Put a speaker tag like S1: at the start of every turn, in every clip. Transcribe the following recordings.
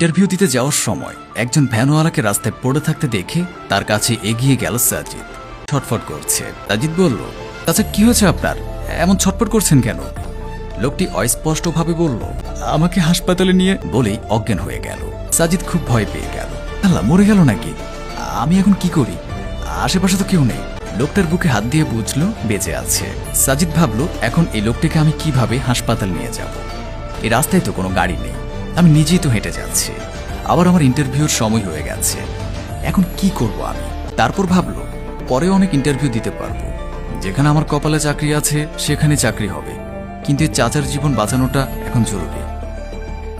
S1: Interview দিতে যাওয়ার সময় একজন ভ্যানওয়ালাকে রাস্তায় পড়ে থাকতে দেখে তার কাছে এগিয়ে গেল সাজিদ। ছটফট করছে। সাজিদ বলল আচ্ছা কি হয়েছে আপনার? এমন ছটফট করছেন কেন? লোকটি অস্পষ্টভাবে বলল, আমাকে হাসপাতালে নিয়ে বলেই অজ্ঞান হয়ে গেল। সাজিদ খুব ভয় পেয়ে গেল। আল্লাহ, মরে গেল নাকি? আমি এখন কি করি? আশেপাশে তো কেউ নেই। লোকটার বুকে হাত দিয়ে বুঝলো, বেঁচে আছে। সাজিদ ভাবলো, এখন এই লোকটিকে আমি কীভাবে হাসপাতাল নিয়ে যাব? এই রাস্তায় তো কোনো গাড়ি নেই। আমি নিজেই তো হেঁটে যাচ্ছি। আবার আমার ইন্টারভিউর সময় হয়ে গেছে। এখন কি করব আমি? তারপর ভাবলো, পরে অনেক ইন্টারভিউ দিতে পারব। যেখানে আমার কপালে চাকরি আছে, সেখানে চাকরি হবে। কিন্তু চাচার জীবন বাঁচানোটা এখন জরুরি।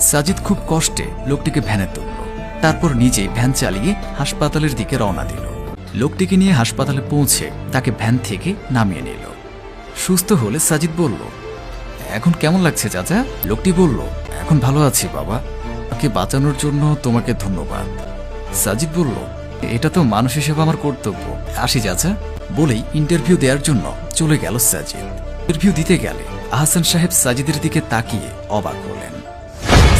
S1: সাজিদ খুব কষ্টে লোকটিকে ভ্যানে তুলল। তারপর নিজেই ভ্যান চালিয়ে হাসপাতালের দিকে রওনা দিল। লোকটিকে নিয়ে হাসপাতালে পৌঁছে তাকে ভ্যান থেকে নামিয়ে নিল। সুস্থ হলে সাজিদ বলল এখন কেমন লাগছে চাচা? লোকটি বলল, এখন ভালো আছি বাবা। ওকে বাঁচানোর জন্য তোমাকে ধন্যবাদ। সাজিদ বলল, এটা তো মানুষ হিসেবে আমার কর্তব্য। আসি চাচা। বলেই ইন্টারভিউ দেওয়ার জন্য চলে গেল সাজিদ। ইন্টারভিউ দিতে গেলে আহসান সাহেব সাজিদের দিকে তাকিয়ে অবাক হলেন।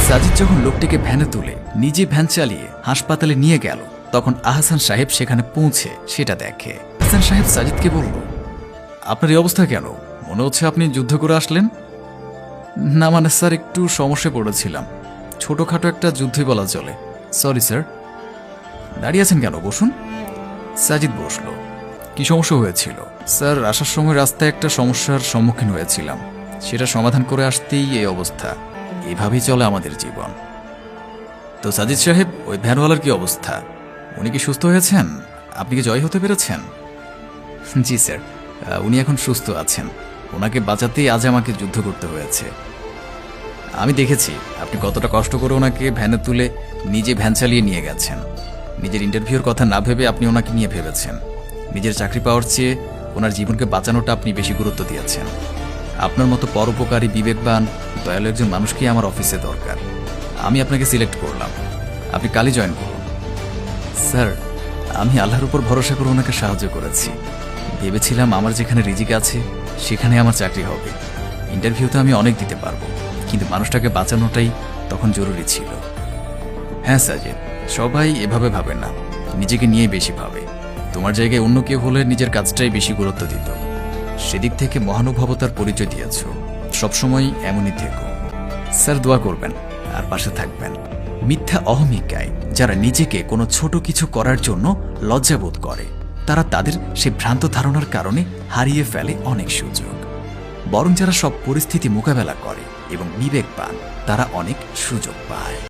S1: সাজিদ যখন লোকটিকে ভ্যানে তুলে নিজে ভ্যান চালিয়ে হাসপাতালে নিয়ে গেল, তখন আহসান সাহেব সেখানে পৌঁছে সেটা দেখে। আহসান সাহেব সাজিদকে বলল, আপনার এই অবস্থা কেন? মনে হচ্ছে আপনি যুদ্ধ করে আসলেন। না মানে স্যার, একটু সমস্যায় পড়েছিলাম। ছোটোখাটো একটা যুদ্ধই বলা চলে। সরি স্যার দাঁড়িয়ে আছেন কেন? বসুন। সাজিদ বসল। কি সমস্যা হয়েছিল? স্যার, আসার সময় রাস্তায় একটা সমস্যার সম্মুখীন হয়েছিলাম। সেটা সমাধান করে আসতেই এই অবস্থা। এভাবেই চলে আমাদের জীবন। তো সাজিদ সাহেব, ওই ভ্যানওয়ালার কি অবস্থা? উনি কি সুস্থ হয়েছেন? আপনি কি জয় হতে পেরেছেন? জি, স্যার। উনি এখন সুস্থ আছেন। ওনাকে বাঁচাতেই আজ আমাকে যুদ্ধ করতে হয়েছে। আমি দেখেছি, আপনি কতটা কষ্ট করে ওনাকে ভ্যানে তুলে নিজে ভ্যান চালিয়ে নিয়ে গেছেন। নিজের ইন্টারভিউর কথা না ভেবে আপনি ওনাকে নিয়ে ভেবেছেন। নিজের চাকরি পাওয়ার চেয়ে ওনার জীবনকে বাঁচানোটা আপনি বেশি গুরুত্ব দিয়েছেন। আপনার মতো পরোপকারী, বিবেকবান, দয়ালু একজন মানুষকেই আমার অফিসে দরকার। আমি আপনাকে সিলেক্ট করলাম। আপনি কালই জয়েন করুন। স্যার, আমি আল্লাহর উপর ভরসা করে ওনাকে সাহায্য করেছি। ভেবেছিলাম আমার যেখানে রিজিক আছে সেখানে আমার চাকরি হবে। ইন্টারভিউতে আমি অনেক দিতে পারব, কিন্তু মানুষটাকে বাঁচানোটাই তখন জরুরি ছিল। হ্যাঁ সাজিদ, সবাই এভাবে ভাবে না। নিজেকে নিয়ে বেশি ভাবে। তোমার জায়গায় অন্য কেউ হলে নিজের কাজটাই বেশি গুরুত্ব দিত। সেদিক থেকে মহানুভবতার পরিচয় দিয়েছ। সবসময় এমনই থেকো। স্যার, দোয়া করবেন, আর পাশে থাকবেন। মিথ্যা অহমিকায় যারা নিজেকে কোনো ছোট কিছু করার জন্য লজ্জাবোধ করে তারা তাদের সে ভ্রান্ত ধারণার কারণে হারিয়ে ফেলে অনেক সুযোগ। বরং যারা সব পরিস্থিতি মোকাবেলা করে এবং বিবেক পান, তারা অনেক সুযোগ পায়।